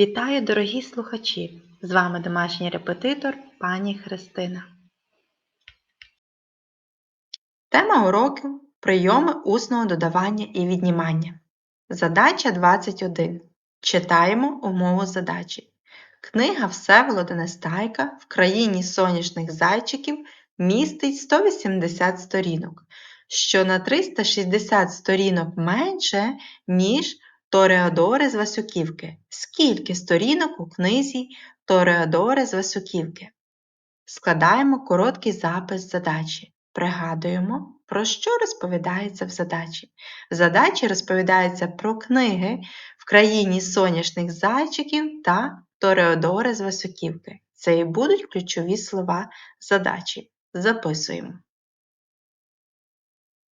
Вітаю, дорогі слухачі! З вами домашній репетитор пані Христина. Тема уроку прийоми усного додавання і віднімання. Задача 21. Читаємо умову задачі. Книга Всеволода Нестайка в країні сонячних зайчиків містить 180 сторінок, що на 360 сторінок менше, ніж Тореадори з Васюківки. Скільки сторінок у книзі Тореадори з Васюківки? Складаємо короткий запис задачі. Пригадуємо, про що розповідається в задачі. В задачі розповідається про книги в країні сонячних зайчиків та Тореодори з Васюківки. Це і будуть ключові слова задачі. Записуємо.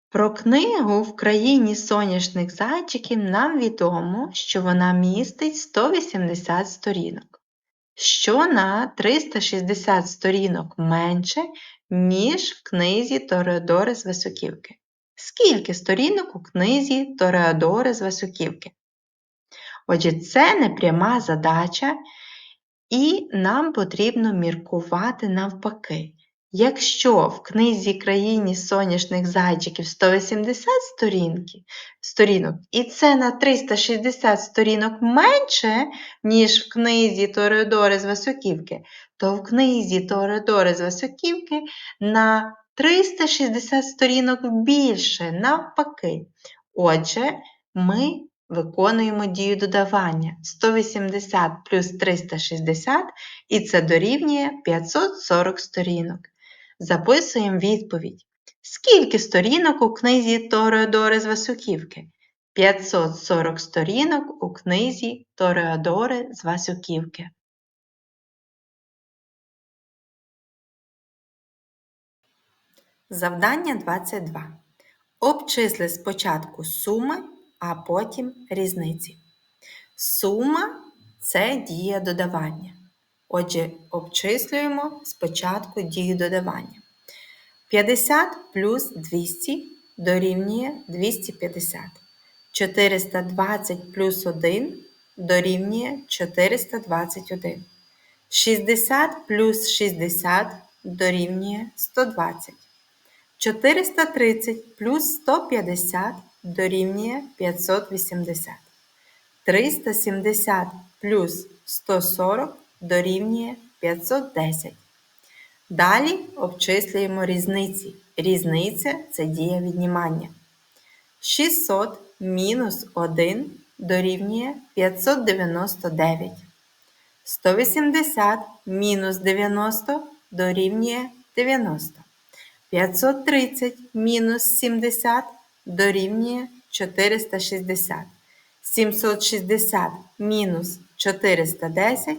Про книгу в країні сонячних зайчиків нам відомо, що вона містить 180 сторінок, що на 360 сторінок менше, ніж в книзі Тореодори з Васюківки. Скільки сторінок у книзі Тореодори з Васюківки? Отже, це непряма задача, і нам потрібно міркувати навпаки. Якщо в книзі країні сонячних зайчиків 180 сторінки, сторінок, і це на 360 сторінок менше, ніж в книзі Тореодори з Васюківки, то в книзі Тореодори з Васюківки на 360 сторінок більше, навпаки. Отже, ми виконуємо дію додавання 180 плюс 360, і це дорівнює 540 сторінок. Записуємо відповідь. Скільки сторінок у книзі Тореодори з Васюківки? 540 сторінок у книзі Тореодори з Васюківки. Завдання 22. Обчисли спочатку суми, а потім різниці. Сума це дія додавання. Отже, обчислюємо спочатку дію додавання. 50 плюс 200 дорівнює 250. 420 плюс 1 дорівнює 421. 60 плюс 60 дорівнює 120. 430 плюс 150 дорівнює 580. 370 плюс 140 дорівнює 510. Далі обчислюємо різниці. Різниця це дія віднімання. 600 мінус 1 дорівнює 599. 180 мінус 90 дорівнює 90. 530 мінус 70 дорівнює 460. 760 мінус 410